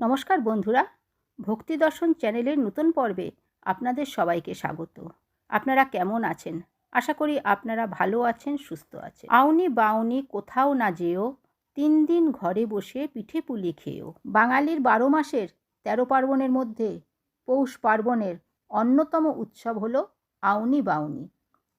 নমস্কার বন্ধুরা, ভক্তি দর্শন চ্যানেলের নতুন পর্বে আপনাদের সবাইকে স্বাগত। আপনারা কেমন আছেন? আশা করি আপনারা ভালো আছেন, সুস্থ আছেন। আউনি বাউনি কোথাও না যেও, তিন দিন ঘরে বসে পিঠে পুলি খেয়েও। বাঙালির বারো মাসের তেরো পার্বণের মধ্যে পৌষ পার্বণের অন্যতম উৎসব হলো আউনি বাউনি।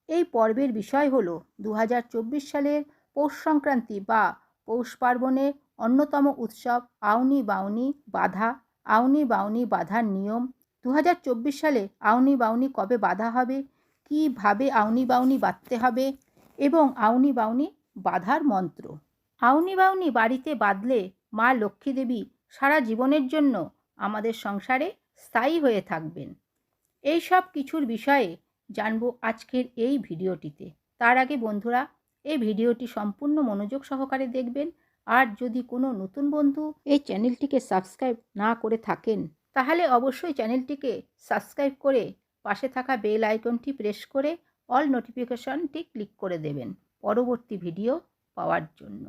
এই পর্বের বিষয় হল দু হাজার চব্বিশ সালের পৌষ সংক্রান্তি বা পৌষ পার্বণের অন্যতম উৎসব আউনি বাউনি বাধা। আউনি বাউনি বাধার নিয়ম। দু হাজার চব্বিশ সালে আউনি বাউনি কবে বাধা হবে? কীভাবে আউনি বাউনি বাঁধতে হবে? এবং আউনি বাউনি বাধার মন্ত্র? আউনি বাউনি বাড়িতে বাঁধলে মা লক্ষ্মী দেবী সারা জীবনের জন্য আমাদের সংসারে স্থায়ী হয়ে থাকবেন। এই সব কিছুর বিষয়ে জানব আজকের এই ভিডিওটিতে। তার আগে বন্ধুরা, এই ভিডিওটি সম্পূর্ণ মনোযোগ সহকারে দেখবেন। আর যদি কোনো নতুন বন্ধু এই চ্যানেলটিকে সাবস্ক্রাইব না করে থাকেন, তাহলে অবশ্যই চ্যানেলটিকে সাবস্ক্রাইব করে পাশে থাকা বেল আইকনটি প্রেস করে অল নোটিফিকেশনটি ক্লিক করে দেবেন পরবর্তী ভিডিও পাওয়ার জন্য।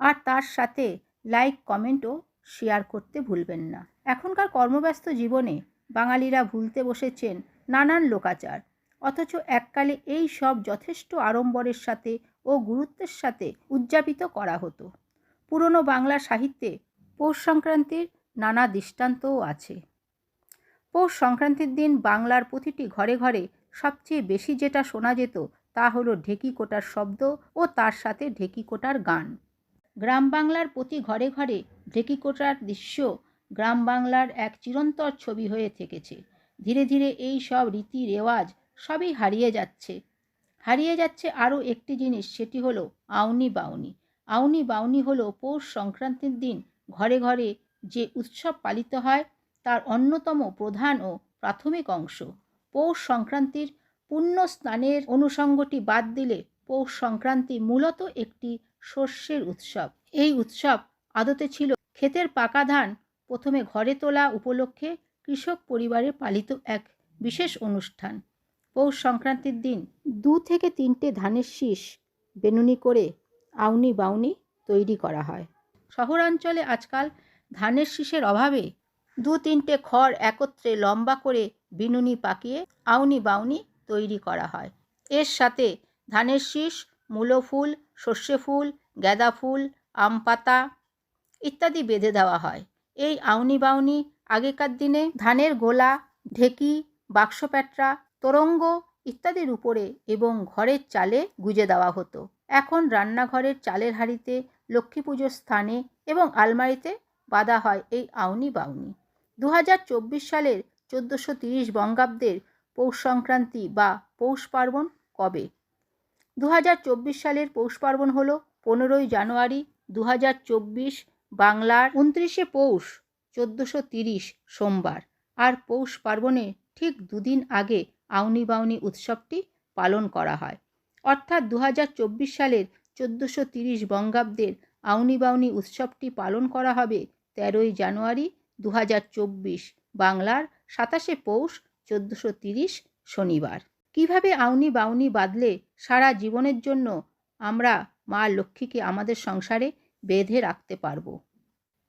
আর তার সাথে লাইক, কমেন্ট ও শেয়ার করতে ভুলবেন না। এখনকার কর্মব্যস্ত জীবনে বাঙালিরা ভুলতে বসেছেন নানান লোকাচার, অথচ এককালে এই সব যথেষ্ট আড়ম্বরের সাথে ও গুরুত্বের সাথে উদযাপিত করা হতো। পুরনো বাংলা সাহিত্যে পৌষ সংক্রান্তির নানা দৃষ্টান্তও আছে। পৌষ সংক্রান্তির দিন বাংলার প্রতিটি ঘরে ঘরে সবচেয়ে বেশি যেটা শোনা যেত তা হলো ঢেকি কোটার শব্দ ও তার সাথে ঢেকি কোটার গান। গ্রাম বাংলার প্রতি ঘরে ঘরে ঢেকি কোটার দৃশ্য গ্রাম বাংলার এক চিরন্তর ছবি হয়ে থেকেছে। ধীরে ধীরে এই সব রীতি রেওয়াজ সবই হারিয়ে যাচ্ছে। হারিয়ে যাচ্ছে আরও একটি জিনিস, সেটি হলো আউনি বাউনি। আউনি বাউনি হলো পৌষ সংক্রান্তির দিন। ঘরে ঘরে যে উৎসব পালিত হয়, তার অন্যতম প্রধান ও প্রাথমিক অংশ। পৌষ সংক্রান্তির পুণ্য স্নানের অনুষঙ্গটি বাদ দিলে পৌষ সংক্রান্তি মূলত একটি শস্যের উৎসব। এই উৎসব আদতে ছিল ক্ষেতের পাকা ধান প্রথমে ঘরে তোলা উপলক্ষে কৃষক পরিবারে পালিত এক বিশেষ অনুষ্ঠান। পৌষ সংক্রান্তির দিন দু থেকে তিনটে ধানের শীষ বেনুনি করে আউনি বাউনি তৈরি করা হয়। শহরাঞ্চলে আজকাল ধানের শীষের অভাবে দু তিনটে খড় একত্রে লম্বা করে বিনুনি পাকিয়ে আউনি বাউনি তৈরি করা হয়। এর সাথে ধানের শীষ, মূলো ফুল, সর্ষে ফুল, গাঁদা ফুল, আম পাতা ইত্যাদি বেঁধে দেওয়া হয়। এই আউনি বাউনি আগেকার দিনে ধানের গোলা, ঢেকি বাক্স প্যাটরা তোরঙ্গ ইত্যাদির উপরে এবং ঘরের চালে গুজে দেওয়া হতো। এখন রান্নাঘরের চালের হাঁড়িতে লক্ষ্মী পুজোর স্থানে এবং আলমারিতে বাঁধা হয় এই আউনি বাউনি। দু হাজার চব্বিশ সালের চোদ্দোশো তিরিশ বঙ্গাব্দের পৌষ সংক্রান্তি বা পৌষ পার্বণ কবে? দু হাজার চব্বিশ সালের পৌষ পার্বণ হলো পনেরোই জানুয়ারি দু হাজার চব্বিশ বাংলার উনত্রিশে পৌষ চোদ্দোশো তিরিশ সোমবার। আর পৌষ পার্বণে ঠিক দুদিন আগে আউনি বাউনি উৎসবটি পালন করা হয়। অর্থাৎ দু হাজার চব্বিশ সালের চোদ্দোশো তিরিশ বঙ্গাব্দের আউনি বাউনি উৎসবটি পালন করা হবে তেরোই জানুয়ারি দু হাজার চব্বিশ, বাংলার সাতাশে পৌষ চোদ্দোশো তিরিশ শনিবার। কীভাবে আউনি বাউনি বাদলে সারা জীবনের জন্য আমরা মা লক্ষ্মীকে আমাদের সংসারে বেঁধে রাখতে পারব?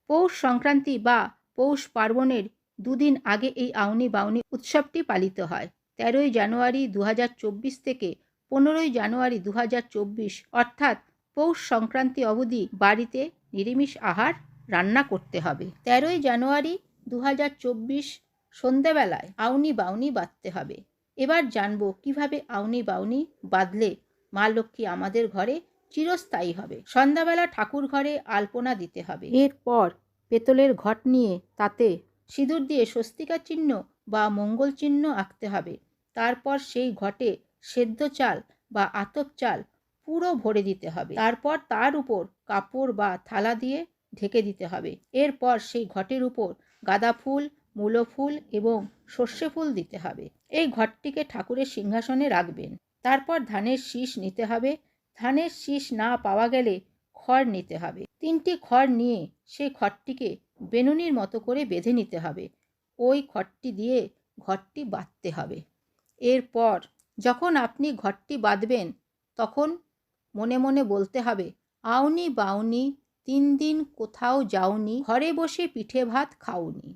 পৌষ সংক্রান্তি বা পৌষ পার্বণের দুদিন আগে এই আউনি বাউনি উৎসবটি পালিত হয়, তেরোই জানুয়ারি দু হাজার চব্বিশ থেকে পনেরোই জানুয়ারি দু হাজার চব্বিশ, অর্থাৎ পৌষ সংক্রান্তি অবধি বাড়িতে নিরামিষ আহার রান্না করতে হবে। তেরোই জানুয়ারি দু হাজার চব্বিশ, সন্ধেবেলায় আউনি বাউনি বাঁধতে হবে। এবার জানব কীভাবে আউনি বাউনি বাঁধলে মা লক্ষ্মী আমাদের ঘরে চিরস্থায়ী হবে। সন্ধ্যাবেলা ঠাকুর ঘরে আলপনা দিতে হবে। এরপর পেতলের ঘট নিয়ে তাতে সিঁদুর দিয়ে স্বস্তিকা চিহ্ন বা মঙ্গল চিহ্ন আঁকতে হবে। তারপর সেই ঘটে সেদ্ধ চাল বা আতপ চাল পুরো ভরে দিতে হবে। তারপর তার উপর কাপড় বা থালা দিয়ে ঢেকে দিতে হবে। এরপর সেই ঘটের উপর গাঁদা ফুল, মূলো ফুল এবং সর্ষে ফুল দিতে হবে। এই ঘরটিকে ঠাকুরের সিংহাসনে রাখবেন। তারপর ধানের শীষ নিতে হবে। ধানের শীষ না পাওয়া গেলে খড় নিতে হবে। তিনটি খড় নিয়ে সেই খড়টিকে বেনুনির মতো করে বেঁধে নিতে হবে। ওই খড়টি দিয়ে ঘরটি বাঁধতে হবে। এরপর যখন আপনি ঘরটি বাঁধবেন, তখন মনে মনে বলতে হবে, আউনি বাউনি, তিন দিন কোথাও যাওনি, ঘরে বসে পিঠে ভাত খাওনি।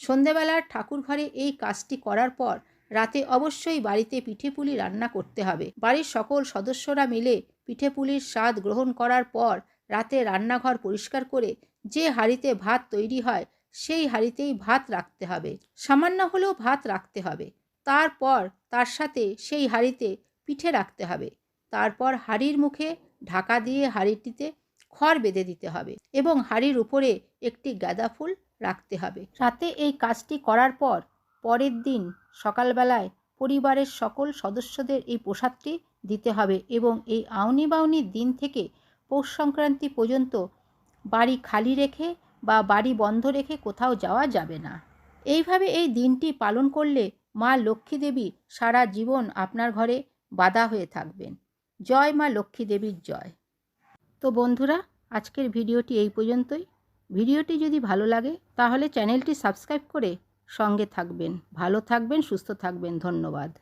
সন্ধেবেলার ঠাকুর ঘরে এই কাজটি করার পর রাতে অবশ্যই বাড়িতে পিঠে পুলি রান্না করতে হবে। বাড়ির সকল সদস্যরা মিলে পিঠে পুলির স্বাদ গ্রহণ করার পর রাতে রান্নাঘর পরিষ্কার করে যে হাঁড়িতে ভাত তৈরি হয়, সেই হাঁড়িতেই ভাত রাখতে হবে। সামান্য হলেও ভাত রাখতে হবে। তারপর তার সাথে সেই হাঁড়িতে পিঠে রাখতে হবে। তারপর হাঁড়ির মুখে ঢাকা দিয়ে হাঁড়িটিতে খড় বেঁধে দিতে হবে এবং হাঁড়ির উপরে একটি গাঁদা ফুল রাখতে হবে। রাতে এই কাজটি করার পর পরের দিন সকালবেলায় পরিবারের সকল সদস্যদের এই প্রসাদটি দিতে হবে এবং এই আউনি বাউনির দিন থেকে পৌষ সংক্রান্তি পর্যন্ত বাড়ি খালি রেখে বা বাড়ি বন্ধ রেখে কোথাও যাওয়া যাবে না। এইভাবে এই দিনটি পালন করলে মা লক্ষ্মী দেবী সারা জীবন আপনার ঘরে বাধা হয়ে থাকবেন। জয় মা লক্ষ্মী দেবীর জয়। তো বন্ধুরা, আজকের ভিডিওটি এই পর্যন্তই। ভিডিওটি যদি ভালো লাগে, তাহলে চ্যানেলটি সাবস্ক্রাইব করে সঙ্গে থাকবেন। ভালো থাকবেন, সুস্থ থাকবেন। ধন্যবাদ।